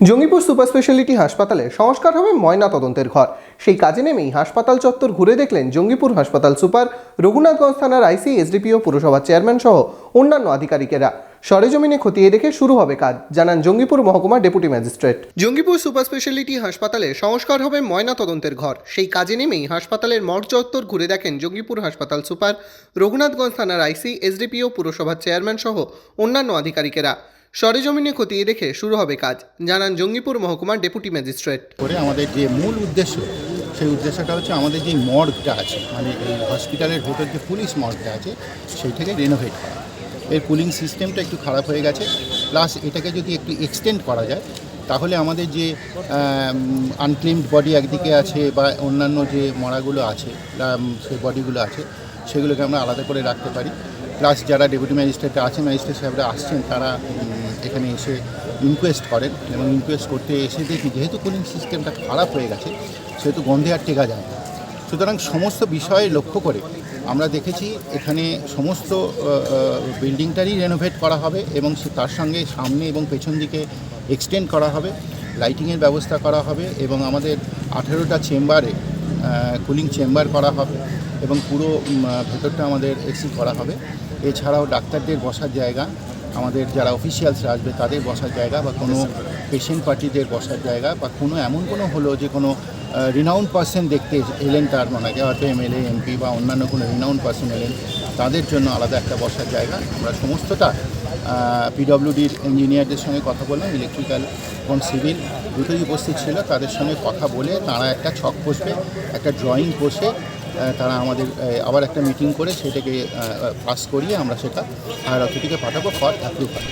Jangipur super speciality হাসপাতালে সংস্কার হবে ময়না তদন্তের ঘর। সেই কাজে নেমেই হাসপাতাল চত্বর ঘুরে দেখলেন জঙ্গিপুর হাসপাতাল সুপার রঘুনাথগঞ্জ থানার আইসি, এসডিপিও, পুরসভার চেয়ারম্যান সহ অন্যান্য আধিকারিকেরা। সরেজমিনে খতিয়ে দেখে শুরু হবে কাজ, জানান জঙ্গিপুর মহকুমা deputy magistrate. Jangipur super speciality হাসপাতালে সংস্কার হবে ময়না তদন্তের ঘর। সেই কাজে নেমেই হাসপাতালের মর্গ চত্বর ঘুরে দেখেন জঙ্গিপুর হাসপাতাল সুপার রঘুনাথগঞ্জ থানার আইসি, এসডিপিও, পুরসভার চেয়ারম্যান সহ অন্যান্য আধিকারিকেরা। সরেজমিনে খতিয়ে দেখে শুরু হবে কাজ। জানান জঙ্গিপুর মহকুমার ডেপুটি ম্যাজিস্ট্রেট। করে আমাদের যে মূল উদ্দেশ্য, সেই উদ্দেশ্যটা হচ্ছে আমাদের যে মর্গটা আছে মানে এই হসপিটালের ভেতর যে পুলিশ মর্গটা আছে, সেইটাকে রেনোভেট করা। এর কুলিং সিস্টেমটা একটু খারাপ হয়ে গেছে প্লাস এটাকে যদি একটু এক্সটেন্ড করা যায়, তাহলে আমাদের যে আনক্লিমড বডি একদিকে আছে বা অন্যান্য যে মরাগুলো আছে সেই বডিগুলো আছে, সেগুলোকে আমরা আলাদা করে রাখতে পারি। প্লাস যারা ডেপুটি ম্যাজিস্ট্রেট আছে ম্যাজিস্ট্রেট সাহেবরা আসছেন, তারা এখানে এসে ইনকোয়েস্ট করেন এবং ইনকোয়েস্ট করতে এসে দেখি যেহেতু কুলিং সিস্টেমটা খারাপ হয়ে গেছে, সেহেতু গন্ধে আর টেকা যায় না। সুতরাং সমস্ত বিষয় লক্ষ্য করে আমরা দেখেছি এখানে সমস্ত বিল্ডিংটারই রেনোভেট করা হবে এবং তার সঙ্গে সামনে এবং পেছন দিকে এক্সটেন্ড করা হবে লাইটিংয়ের ব্যবস্থা করা হবে এবং আমাদের আঠেরোটা চেম্বারে কুলিং চেম্বার করা হবে এবং পুরো ভেতরটা আমাদের এসি করা হবে। এছাড়াও ডাক্তারদের বসার জায়গা আমাদের যারা অফিসিয়ালসরা আসবে তাদের বসার জায়গা বা কোনো পেশেন্ট পার্টিদের বসার জায়গা বা কোনো এমন কোনো হলো যে কোনো রিনাউন্ড পার্সন দেখতে এলেন তার মানে হয়তো এমএলএ এমপি বা অন্যান্য কোনো রিনাউন্ড পার্সন এলেন তাদের জন্য আলাদা একটা বসার জায়গা। আমরা সমস্তটা পিডব্লিউডির ইঞ্জিনিয়ারদের সঙ্গে কথা বললাম ইলেকট্রিক্যাল এবং সিভিল দুটোই উপস্থিত ছিল। তাদের সঙ্গে কথা বলে তারা একটা ছক কষবে একটা ড্রয়িং আহ, তারা আমাদের আবার একটা মিটিং করে সেটাকে পাস করিয়ে আমরা সেটা হায়ার অথরিটিকে পাঠাবো ফর অ্যাপ্রুভাল